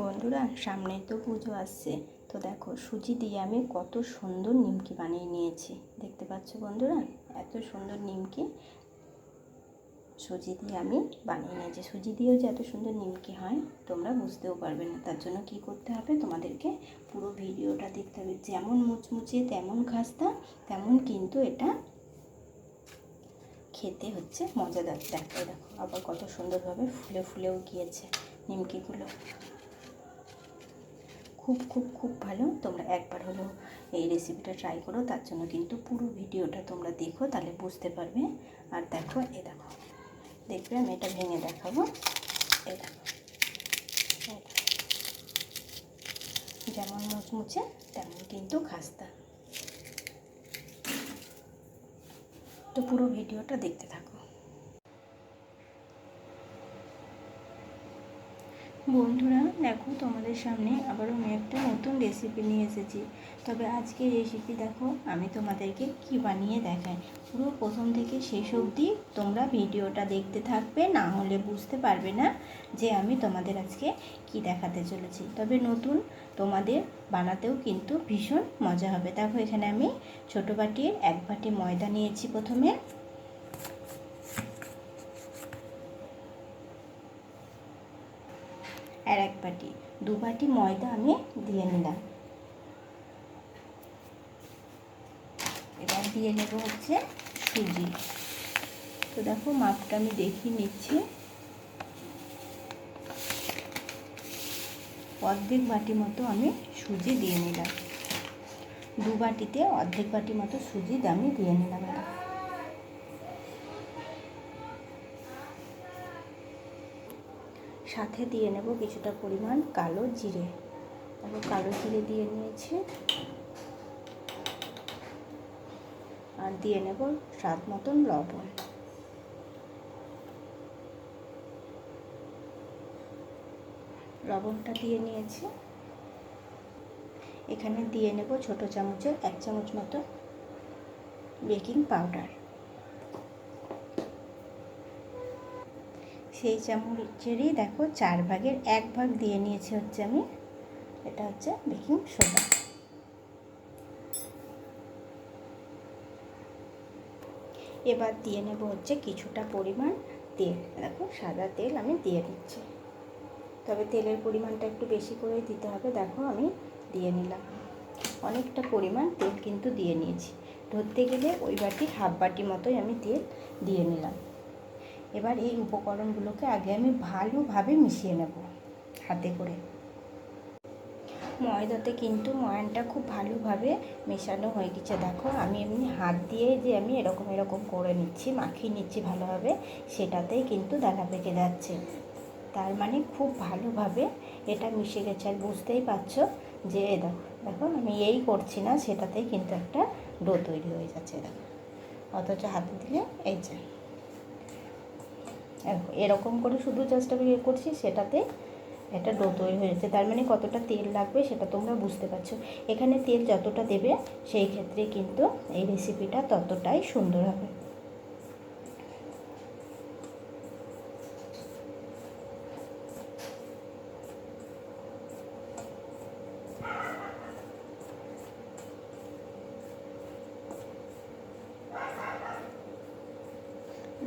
বন্ধুরা সামনে তো পুজো আসছে। তো দেখো, সুজি দিয়ে আমি কত সুন্দর নিমকি বানিয়ে নিয়েছি। দেখতে পাচ্ছ বন্ধুরা, এত সুন্দর নিমকি সুজি দিয়ে আমি বানিয়ে নিয়েছি। সুজি দিয়েও যে এত সুন্দর নিমকি হয়, তোমরা বুঝতেও পারবে না। তার জন্য কি করতে হবে, তোমাদেরকে পুরো ভিডিওটা দেখতে হবে। যেমন মুচমুচে, তেমন খাস্তা, তেমন কিন্তু এটা খেতে হচ্ছে মজাদার। দেখো দেখো, আবার কত সুন্দরভাবে ফুলে ফুলেও গিয়েছে নিমকিগুলো। খুব খুব খুব ভালো। তোমরা একবার হলেও এই রেসিপিটা ট্রাই করো। তার জন্য কিন্তু পুরো ভিডিওটা তোমরা দেখো, তাহলে বুঝতে পারবে। আর দেখো, এ দেখো। দেখবে আমি এটা ভেঙে দেখাবো। এ দেখো। যেমন মুচমুচে, তেমন কিন্তু খাস্তা। তো পুরো ভিডিওটা দেখতে থাকো। বন্ধুরা, দেখো তোমাদের সামনে আবারও আমি একটা নতুন রেসিপি নিয়ে এসেছি। তবে আজকে রেসিপি দেখো, আমি তোমাদেরকে কি বানিয়ে দেখাই। পুরো প্রথম থেকে শেষ অবধি তোমরা ভিডিওটা দেখতে থাকবে, না হলে বুঝতে পারবে না যে আমি তোমাদের আজকে কি দেখাতে চলেছি। তবে নতুন তোমাদের বানাতেও কিন্তু ভীষণ মজা হবে। দেখো এখানে আমি ছোটো বাটির এক বাটি ময়দা নিয়েছি প্রথমে। আর এক বাটি। দু বাটি ময়দা আমি দিয়ে নিলাম। এবার দিয়ে নেব হচ্ছে সুজি। তো দেখো, মাপটা আমি দেখিয়ে নিচ্ছি। অর্ধেক বাটি মতো আমি সুজি দিয়ে নিলাম। দু বাটিতে অর্ধেক বাটি মতো সুজি আমি দিয়ে নিলাম এটা সাথে দিয়ে নেব কিছুটা পরিমাণ কালো জিরে। তারপর কালো জিরে দিয়ে নিয়েছি। আর দিয়ে নেব স্বাদ মতন লবণ। লবণটা দিয়ে নিয়েছি। এখানে দিয়ে নেব ছোট চামচের এক চামচ মতো বেকিং পাউডার। সেই চামচেরই দেখো, চার ভাগের এক ভাগ দিয়ে নিয়েছি হচ্ছে আমি। এটা হচ্ছে বেকিং সোডা। এবার দিয়ে নেব হচ্ছে কিছুটা পরিমাণ তেল। দেখো, সাদা তেল আমি দিয়ে দিচ্ছি। তবে তেলের পরিমাণটা একটু বেশি করে দিতে হবে। দেখো, আমি দিয়ে নিলাম। অনেকটা পরিমাণ তেল কিন্তু দিয়ে নিয়েছি। ধরতে গেলে ওই বাটি, হাফ বাটি মতোই আমি তেল দিয়ে নিলাম। এবার এই উপকরণগুলোকে আগে আমি ভালোভাবে মিশিয়ে নেব হাতে করে। ময়দাতে কিন্তু ময়ানটা খুব ভালোভাবে মেশানো হয়ে গেছে। দেখো, আমি এমনি হাত দিয়ে যে আমি এরকম এরকম করে নিচ্ছি, মাখিয়ে নিচ্ছি ভালোভাবে, সেটাতেই কিন্তু দানা পেকে যাচ্ছে। তার মানে খুব ভালোভাবে এটা মিশে গেছে। আর বুঝতেই পারছ যে দেখো দেখো, আমি এই করছি না, সেটাতেই কিন্তু একটা ডো তৈরি হয়ে যাচ্ছে। দেখো, অথচ হাতে দিলে এই যে। এরকম করে শুধু জাস্ট আমি ইয়ে করছি, সেটাতে একটা ডো তৈরি হয়েছে তার মানে কতটা তেল লাগবে সেটা তোমরা বুঝতে পারছ। এখানে তেল যতটা দেবে, সেই ক্ষেত্রে কিন্তু এই রেসিপিটা ততটাই সুন্দর হবে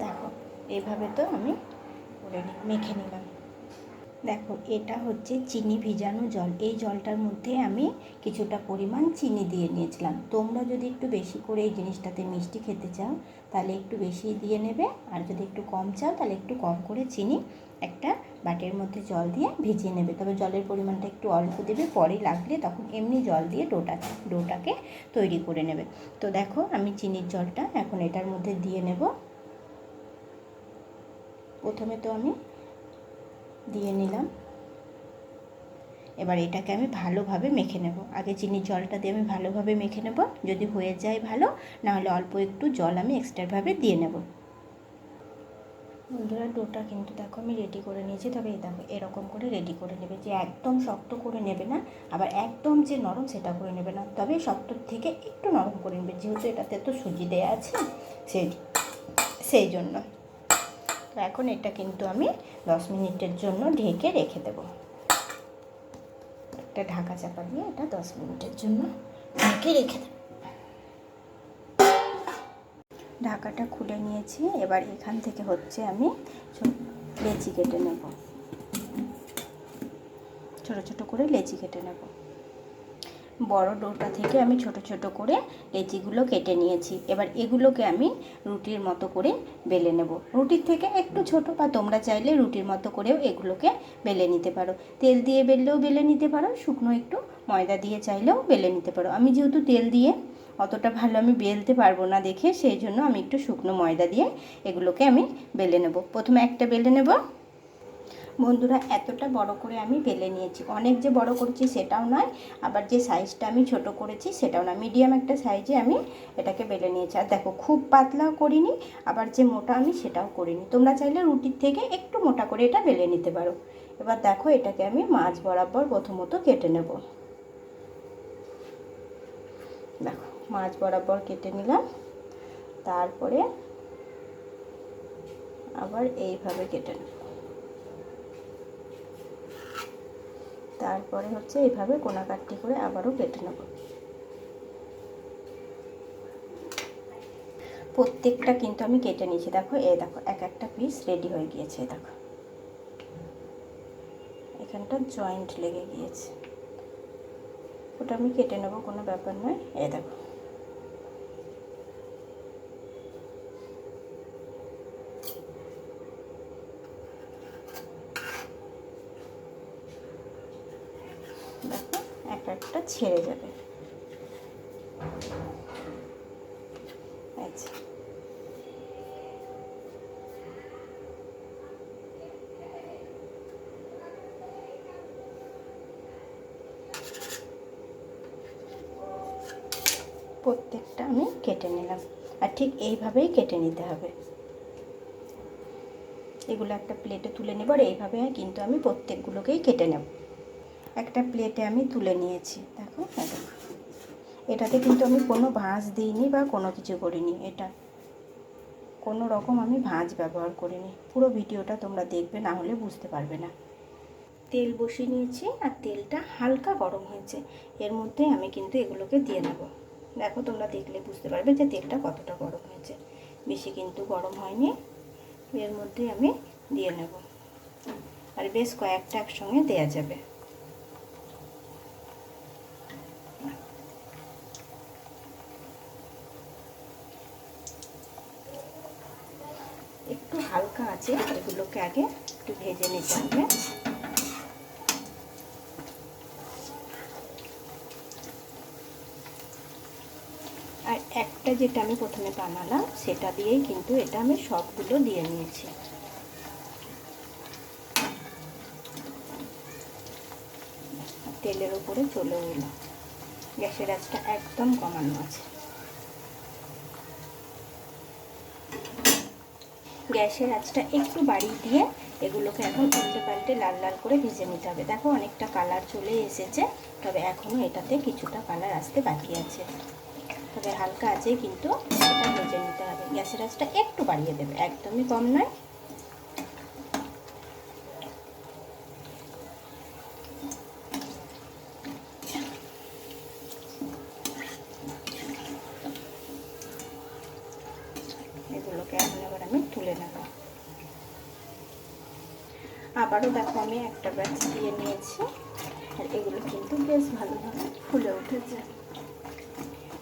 দেখো এইভাবে তো আমি করে মেখে নিলাম। দেখো, এটা হচ্ছে চিনি ভিজানো জল। এই জলটার মধ্যে আমি কিছুটা পরিমাণ চিনি দিয়ে নিয়েছিলাম। তোমরা যদি একটু বেশি করে এই জিনিসটাতে মিষ্টি খেতে চাও, তাহলে একটু বেশি দিয়ে নেবে। আর যদি একটু কম চাও, তাহলে একটু কম করে চিনি একটা বাটির মধ্যে জল দিয়ে ভিজিয়ে নেবে। তবে জলের পরিমাণটা একটু অল্প দেবে, পরে লাগলে তখন এমনি জল দিয়ে ডোটা, ডোটাকে তৈরি করে নেবে। তো দেখো, আমি চিনির জলটা এখন এটার মধ্যে দিয়ে নেব। প্রথমে তো আমি দিয়ে নিলাম। এবার এটাকে আমি ভালোভাবে মেখে নেব। আগে চিনির জলটা দিয়ে আমি ভালোভাবে মেখে নেব। যদি হয়ে যায় ভালো না হলে অল্প একটু জল আমি এক্সট্রাভাবে দিয়ে নেব। বন্ধুরা, ডোটা কিন্তু দেখো আমি রেডি করে নিয়েছি। তবে এই দেখো, এরকম করে রেডি করে নেবে যে একদম শক্ত করে নেবে না, আবার একদম যে নরম সেটা করে নেবে না। তবে শক্তর থেকে একটু নরম করে নেবে, যেহেতু এটাতে তো সুজি দেওয়া আছে, সেই সেই জন্য। তো এখন এটা কিন্তু আমি দশ মিনিটের জন্য ঢেকে রেখে দেব। একটা ঢাকা চাপা দিয়ে এটা দশ মিনিটের জন্য ঢেকে রেখে দেব। ঢাকাটা খুলে নিয়েছি, এবার এখান থেকে হচ্ছে আমি লেচি কেটে নেব। ছোট ছোট করে লেচি কেটে নেব। বড় ডোটা থেকে আমি ছোট ছোট করে লেচিগুলো কেটে নিয়েছি। এবার এগুলোকে আমি রুটির মতো করে বেলে নেব। রুটির থেকে একটু ছোট বা তোমরা চাইলে রুটির মতো করেও এগুলোকে বেলে নিতে পারো। তেল দিয়ে বেললেও বেলে নিতে পারো, শুকনো একটু ময়দা দিয়ে চাইলেও বেলে নিতে পারো। আমি যেহেতু তেল দিয়ে অতটা ভালো আমি বেলতে পারব না দেখে, সেই জন্য আমি একটু শুকনো ময়দা দিয়ে এগুলোকে আমি বেলে নেব। প্রথমে একটা বেলে নেব। বন্ধুরা, এতটা বড় করে আমি বেলে নিয়েছি। অনেক যে বড় করেছি সেটাও নয়, আবার যে সাইজটা আমি ছোট করেছি সেটাও না মিডিয়াম একটা সাইজে আমি এটাকে বেলে নিয়েছি। আর দেখো, খুব পাতলাও করিনি, আবার যে মোটা আমি সেটাও করিনি। তোমরা চাইলে রুটির থেকে একটু মোটা করে এটা বেলে নিতে পারো। এবার দেখো, এটাকে আমি মাছ বরাবর প্রথমত কেটে নেব। দেখো মাছ বরাবর কেটে নিলাম। তারপরে আবার এইভাবে কেটে নেব। তারপরে হচ্ছে এইভাবে কোনাকাটটি করে আবারও কেটে নেব। প্রত্যেকটা কিন্তু আমি কেটে নিয়েছি। দেখো এ দেখো, এক একটা পিস রেডি হয়ে গিয়েছে দেখো। এখানটা জয়েন্ট লেগে গিয়েছে। ওটা আমি কেটে নেব, কোনো ব্যাপার নয়। দেখো দেখো। এক ছেড়ে যাবে। আচ্ছা। প্রত্যেকটা আমি কেটে নিলাম। আর ঠিক এইভাবেই কেটে নিতে হবে। এগুলো একটা প্লেটে তুলে নেব আর এইভাবে কিন্তু আমি প্রত্যেকগুলোকেই কেটে নেব। একটা প্লেটে আমি তুলে নিয়েছি। দেখো এটাতে কিন্তু আমি কোনো ভাঁজ দিইনি বা কোনো কিছু করিনি। এটা। কোনো রকম আমি ভাঁজ ব্যবহার করিনি। পুরো ভিডিওটা তোমরা দেখবে, না হলে বুঝতে পারবে না। তেল বসিয়ে নিয়েছি আর তেলটা হালকা গরম হয়েছে। এর মধ্যে আমি কিন্তু এগুলোকে দিয়ে নেব দেখো, তোমরা দেখলে বুঝতে পারবে যে তেলটা কতটা গরম হয়েছে। বেশি কিন্তু গরম হয়নি। এর মধ্যে আমি দিয়ে নেব। আর বেশ কয়েকটা একসঙ্গে দেয়া যাবে একটু হালকা আছে, এগুলোকে আগে একটু ভেজে নিতে হবে। আর একটা যেটা আমি প্রথমে বানালাম, সেটা দিয়েই কিন্তু এটা আমি সবগুলো দিয়ে নিয়েছি। তেলের উপরে চলে এলো। গ্যাসের আঁচটা একদম কমানো আছে। গ্যাসের আঁচটা একটু বাড়িয়ে দিয়ে এগুলোকে এখন উল্টে পাল্টে লাল লাল করে ভিজে নিতে হবে। দেখো অনেকটা কালার চলে এসেছে, তবে এখনও এটাতে কিছুটা কালার আসতে বাকি আছে। তবে হালকা আছে কিন্তু এটা ভেজে নিতে হবে। গ্যাসের আঁচটা একটু বাড়িয়ে দেবে, একদমই কম নয় এগুলোকে এখন এবার আমি তুলে নেব আবারও দেখো আমি একটা ব্যাচ দিয়ে নিয়েছি। আর এগুলো কিন্তু বেশ ভালোভাবে ফুলে উঠেছে।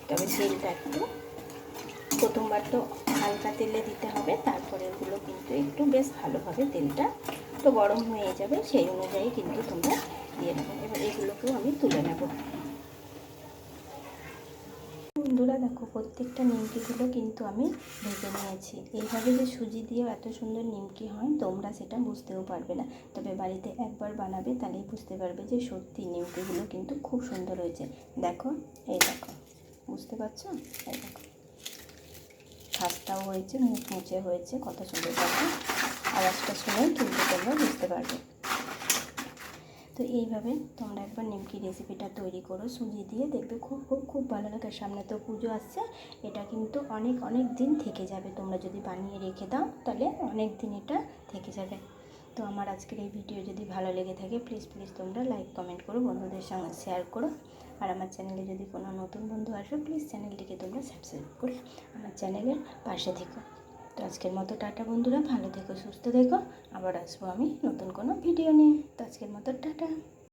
তবে তেলটা একটু প্রথমবার তো হালকা তেলে দিতে হবে, তারপরে এগুলো কিন্তু একটু বেশ ভালোভাবে তেলটা তো গরম হয়ে যাবে, সেই অনুযায়ী কিন্তু তোমরা দিয়ে নেব। এবার এগুলোকেও আমি তুলে নেব। বন্ধুরা, দেখো প্রত্যেকটা নিমকিগুলো কিন্তু আমি ভেজে নিয়েছি। এইভাবে যে সুজি দিয়েও এত সুন্দর নিমকি হয়, তোমরা সেটা বুঝতেও পারবে না। তবে বাড়িতে একবার বানাবে, তাহলেই বুঝতে পারবে যে সত্যি নিমকিগুলো কিন্তু খুব সুন্দর হয়েছে। দেখো, এই দেখো, বুঝতে পারছ? এই দেখো, খাস্তাও হয়েছে, মুচমুচে হয়েছে, কত সুন্দর দেখো। আওয়াজটা শুনেই কিন্তু তোমরা বুঝতে পারবে। তো এইভাবে তোমরা একবার নিমকি রেসিপিটা তৈরি করো, সুজি দিয়ে দেখবে খুব খুব খুব ভালো লাগে। সামনে তো পুজো আসছে, এটা কিন্তু অনেক অনেক দিন থেকে যাবে। তোমরা যদি বানিয়ে রেখে দাও, তাহলে অনেক দিন এটা থেকে যাবে। তো আমার আজকের এই ভিডিও যদি ভালো লেগে থাকে প্লিজ প্লিজ তোমরা লাইক কমেন্ট করো, বন্ধুদের সঙ্গে শেয়ার করো। আর আমার চ্যানেলে যদি কোনো নতুন বন্ধু আসো প্লিজ চ্যানেলটিকে তোমরা সাবস্ক্রাইব করে আমার চ্যানেলের পাশে থেকো। তো আজকের মতো টাটা বন্ধুরা, ভালো থেকো, সুস্থ থেকো। আবার আসব আমি নতুন কোনো ভিডিও নিয়ে। তো আজকের মতো টাটা।